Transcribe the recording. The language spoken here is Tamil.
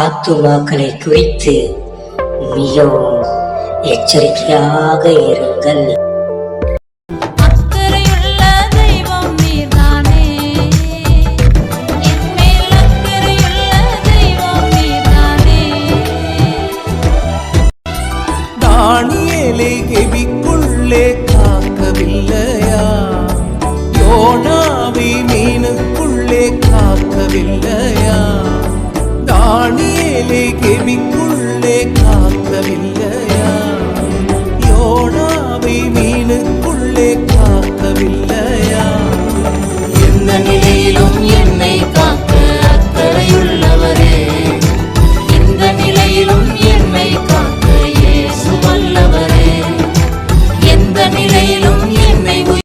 ஆத்துமாக்களை குறித்து மிகவும் எச்சரிக்கையாக இருங்கள். தானியேலை கெபிக்குள்ளே காக்கவில்லையா? யோனாவை மீனுக்குள்ளே காக்கவில்லையா? தானியேலை கெபிக்குள்ளே